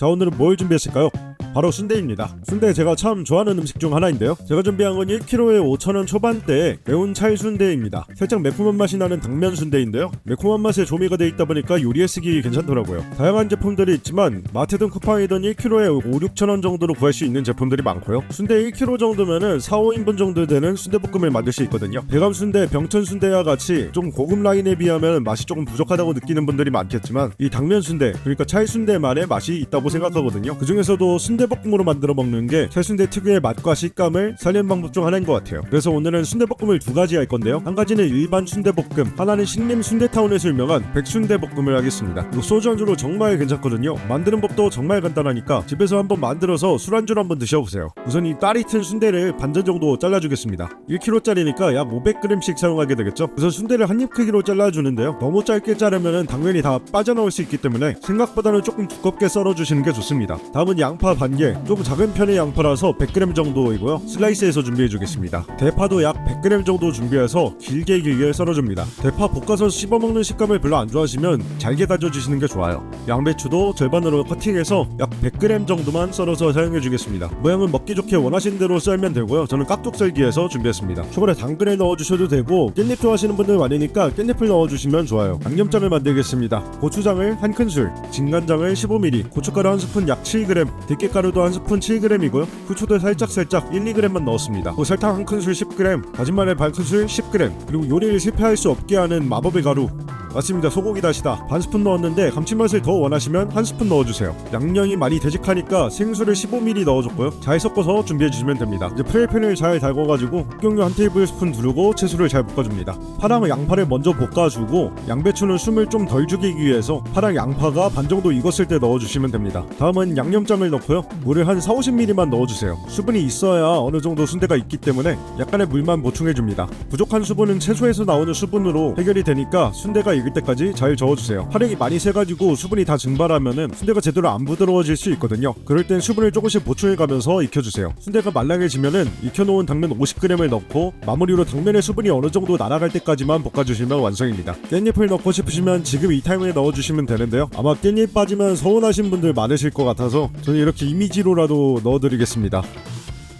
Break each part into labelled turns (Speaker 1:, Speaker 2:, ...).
Speaker 1: 자 오늘은 뭘 준비했을까요? 바로 순대입니다. 순대 제가 참 좋아하는 음식 중 하나인데요. 제가 준비한 건 1kg에 5,000원 초반대의 매운 찰순대입니다. 살짝 매콤한 맛이 나는 당면 순대인데요. 매콤한 맛에 조미가 돼 있다 보니까 요리에 쓰기 괜찮더라고요. 다양한 제품들이 있지만 마트든 쿠팡이든 1kg에 5, 6,000원 정도로 구할 수 있는 제품들이 많고요. 순대 1kg 정도면은 4, 5인분 정도 되는 순대볶음을 만들 수 있거든요. 배감 순대, 병천 순대와 같이 좀 고급 라인에 비하면 맛이 조금 부족하다고 느끼는 분들이 많겠지만 이 당면 순대, 그러니까 찰순대만의 맛이 있다고 생각하거든요. 그 중에서도 순대 볶음으로 만들어 먹는 게 찰순대 특유의 맛과 식감을 살리는 방법 중 하나인 것 같아요. 그래서 오늘은 순대볶음을 두 가지 할 건데요. 한 가지는 일반 순대볶음, 하나는 신림 순대타운에서 유명한 백순대볶음을 하겠습니다. 이거 소주 안주로 정말 괜찮거든요. 만드는 법도 정말 간단하니까 집에서 한번 만들어서 술안주로 한번 드셔보세요. 우선 이 딸이 튼 순대를 반전 정도 잘라주겠습니다. 1kg짜리니까 약 500g씩 사용하게 되겠죠. 우선 순대를 한 입 크기로 잘라주는데요. 너무 짧게 자르면 당면이 다 빠져나올 수 있기 때문에 생각보다는 조금 두껍게 썰어주시는 게 좋습니다. 다음은 양파 반 개, 조금 작은 편의 양파라서 100g 정도이고요. 슬라이스해서 준비해 주겠습니다. 대파도 약 100g 정도 준비해서 길게 길게 썰어줍니다. 대파 볶아서 씹어먹는 식감을 별로 안 좋아하시면 잘게 다져주시는 게 좋아요. 양배추도 절반으로 커팅해서 약 100g 정도만 썰어서 사용해 주겠습니다. 모양은 먹기 좋게 원하시는 대로 썰면 되고요. 저는 깍둑 썰기해서 준비했습니다. 초반에 당근을 넣어주셔도 되고 깻잎 좋아하시는 분들 많으니까 깻잎을 넣어주시면 좋아요. 양념장을 만들겠습니다. 고추장을 한 큰술, 진간장을 15ml, 고춧가루 한 스푼 약 7g, 들깨가루 도 한 스푼 7g이고요. 후추도 살짝 살짝 1, 2g만 넣었습니다. 그리고 설탕 한 큰술 10g, 다진 마늘 반 큰술 10g, 그리고 요리를 실패할 수 없게 하는 마법의 가루 맞습니다. 소고기 다시다. 반 스푼 넣었는데 감칠맛을 더 원하시면 한 스푼 넣어주세요. 양념이 많이 되직하니까 생수를 15ml 넣어줬고요. 잘 섞어서 준비해 주시면 됩니다. 이제 프라이팬을 잘 달궈가지고 식용유 한 테이블 스푼 두르고 채소를 잘 볶아줍니다. 파랑 양파를 먼저 볶아주고 양배추는 숨을 좀 덜 죽이기 위해서 파랑 양파가 반 정도 익었을 때 넣어주시면 됩니다. 다음은 양념장을 넣고요. 물을 한 4, 50ml만 넣어주세요. 수분이 있어야 어느 정도 순대가 있기 때문에 약간의 물만 보충해줍니다. 부족한 수분은 채소에서 나오는 수분으로 해결이 되니까 순대가 익을 때까지 잘 저어주세요. 화력이 많이 세가지고 수분이 다 증발하면은 순대가 제대로 안 부드러워질 수 있거든요. 그럴 땐 수분을 조금씩 보충해가면서 익혀주세요. 순대가 말랑해지면은 익혀놓은 당면 50g을 넣고 마무리로 당면의 수분이 어느 정도 날아갈 때까지만 볶아주시면 완성입니다. 깻잎을 넣고 싶으시면 지금 이 타이밍에 넣어주시면 되는데요. 아마 깻잎 빠지면 서운하신 분들 많으실 것 같아서 저는 이렇게 이미지로라도 넣어드리겠습니다.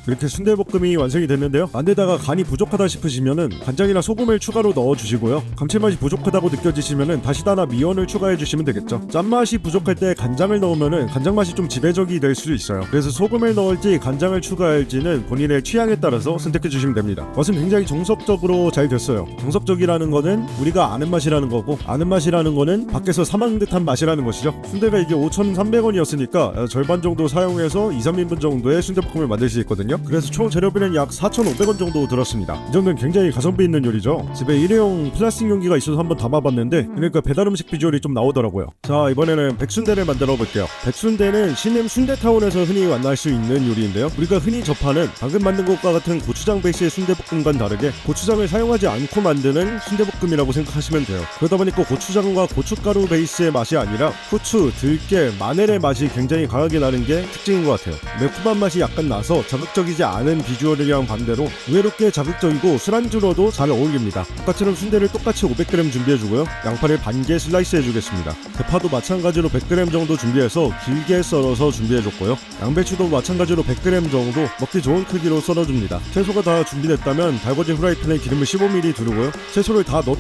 Speaker 1: 이렇게 순대볶음이 완성이 됐는데요. 안되다가 간이 부족하다 싶으시면은 간장이나 소금을 추가로 넣어주시고요. 감칠맛이 부족하다고 느껴지시면은 다시 다나 미원을 추가해 주시면 되겠죠. 짠맛이 부족할 때 간장을 넣으면은 간장 맛이 좀 지배적이 될 수도 있어요. 그래서 소금을 넣을지 간장을 추가할지는 본인의 취향에 따라서 선택해 주시면 됩니다. 맛은 굉장히 정석적으로 잘 됐어요. 정석적이라는 거는 우리가 아는 맛이라는 거고 아는 맛이라는 거는 밖에서 사먹는 듯한 맛이라는 것이죠. 순대가 이게 5,300원이었으니까 절반 정도 사용해서 2, 3인분 정도의 순대볶음을 만들 수 있거든요. 그래서 총 재료비는 약 4,500원 정도 들었습니다. 이 정도는 굉장히 가성비 있는 요리죠. 집에 일회용 플라스틱 용기가 있어서 한번 담아봤는데 그러니까 배달 음식 비주얼이 좀 나오더라고요. 자 이번에는 백순대를 만들어 볼게요. 백순대는 신림 순대타운에서 흔히 만날 수 있는 요리인데요. 우리가 흔히 접하는 방금 만든 것과 같은 고추장 베이스의 순대볶음과는 다르게 고추장을 사용하지 않고 만드는 순대볶음이라고 생각하시면 돼요. 그러다 보니까 고추장과 고춧가루 베이스의 맛이 아니라 후추, 들깨, 마늘의 맛이 굉장히 강하게 나는 게 특징인 것 같아요. 매콤한 맛이 약간 나서 자극적 이지 않은 비주얼이랑 반대로 의외롭게 자극적이고 술안주로도 잘 어울립니다. 아까처럼 순대를 똑같이 500g 준비해주고요. 양파를 반 개 슬라이스 해주겠습니다. 대파도 마찬가지로 100g 정도 준비해서 길게 썰어서 준비해줬고요. 양배추도 마찬가지로 100g 정도 먹기 좋은 크기로 썰어줍니다. 채소가 다 준비됐다면 달궈진 후라이팬에 기름을 15ml 두르고요. 채소를 다 넣고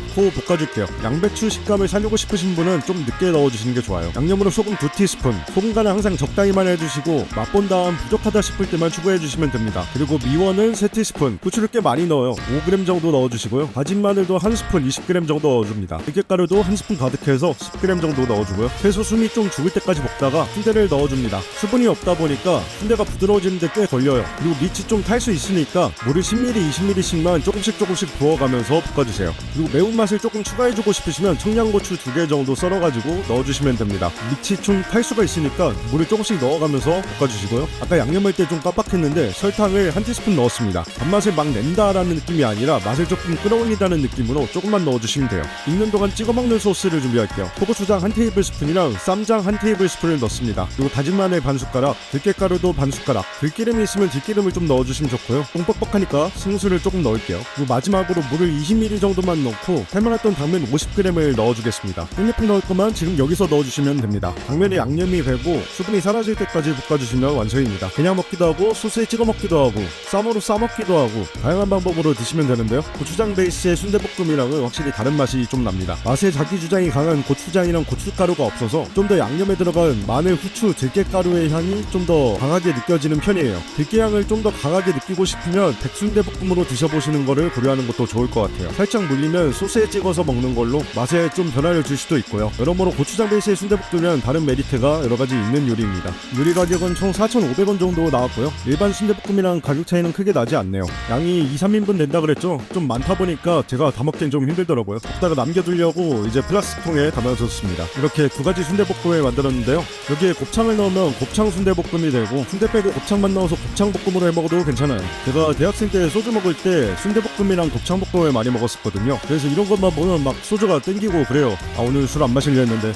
Speaker 1: 볶아줄게요. 양배추 식감을 살리고 싶으신 분은 좀 늦게 넣어주시는 게 좋아요. 양념으로 소금 2티스푼, 소금 간은 항상 적당히만 해주시고 맛본 다음 부족하다 싶을 때만 추가해주시면 됩니다. 그리고 미원은 3티스푼, 후추를 꽤 많이 넣어요. 5g 정도 넣어주시고요. 다진 마늘도 한 스푼 20g 정도 넣어줍니다. 들깨가루도 한 스푼 가득해서 10g 정도 넣어주고요. 채소 숨이 좀 죽을 때까지 볶다가 순대를 넣어줍니다. 수분이 없다 보니까 순대가 부드러워지는데 꽤 걸려요. 그리고 밑이 좀 탈 수 있으니까 물을 10ml, 20ml씩만 조금씩 조금씩 부어가면서 볶아주세요. 그리고 매운맛을 조금 추가해주고 싶으시면 청양고추 두개 정도 썰어가지고 넣어주시면 됩니다. 밑이 좀 탈 수가 있으니까 물을 조금씩 넣어가면서 볶아주시고요. 아까 양념할 때 좀 깜빡했는데 설탕을 한 티스푼 넣었습니다. 단맛을 막 낸다라는 느낌이 아니라 맛을 조금 끌어올린다는 느낌으로 조금만 넣어주시면 돼요. 익는 동안 찍어 먹는 소스를 준비할게요. 포고추장 한 테이블 스푼이랑 쌈장 한 테이블 스푼을 넣습니다. 그리고 다진 마늘 반 숟가락, 들깨가루도 반 숟가락, 들기름이 있으면 들기름을 좀 넣어주시면 좋고요. 좀 뻑뻑하니까 생수를 조금 넣을게요. 그리고 마지막으로 물을 20ml 정도만 넣고 삶아놨던 당면 50g을 넣어주겠습니다. 깻잎 넣을 거만 지금 여기서 넣어주시면 됩니다. 당면에 양념이 배고 수분이 사라질 때까지 볶아주시면 완성입니다. 그냥 먹기도 하고 소스에 찍어 먹기도 하고 쌈으로 싸 먹기도 하고 다양한 방법으로 드시면 되는데요. 고추장 베이스의 순대볶음이랑은 확실히 다른 맛이 좀 납니다. 맛에 자기 주장이 강한 고추장이랑 고춧가루가 없어서 좀 더 양념에 들어간 마늘, 후추, 들깨가루의 향이 좀 더 강하게 느껴지는 편이에요. 들깨향을 좀 더 강하게 느끼고 싶으면 백순대볶음으로 드셔보시는 거를 고려하는 것도 좋을 것 같아요. 살짝 물리면 소스에 찍어서 먹는 걸로 맛에 좀 변화를 줄 수도 있고요. 여러모로 고추장 베이스의 순대볶음면 다른 메리트가 여러 가지 있는 요리입니다. 요리 가격은 총 4,500원 정도 나왔고요. 일반 순대볶음 이랑 가격 차이는 크게 나지 않네요. 양이 2, 3인분 된다 그랬죠? 좀 많다 보니까 제가 다 먹기엔 좀 힘들더라고요. 먹다가 남겨두려고 이제 플라스틱 통에 담아줬습니다. 이렇게 두 가지 순대볶음을 만들었는데요. 여기에 곱창을 넣으면 곱창 순대볶음이 되고 순대 빼고 곱창만 넣어서 곱창 볶음으로 해 먹어도 괜찮아요. 제가 대학생 때 소주 먹을 때 순대볶음이랑 곱창 볶음을 많이 먹었었거든요. 그래서 이런 것만 보면 막 소주가 땡기고 그래요. 아 오늘 술 안 마시려 했는데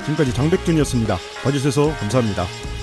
Speaker 1: 지금까지 장백준이었습니다. 봐주셔서 감사합니다.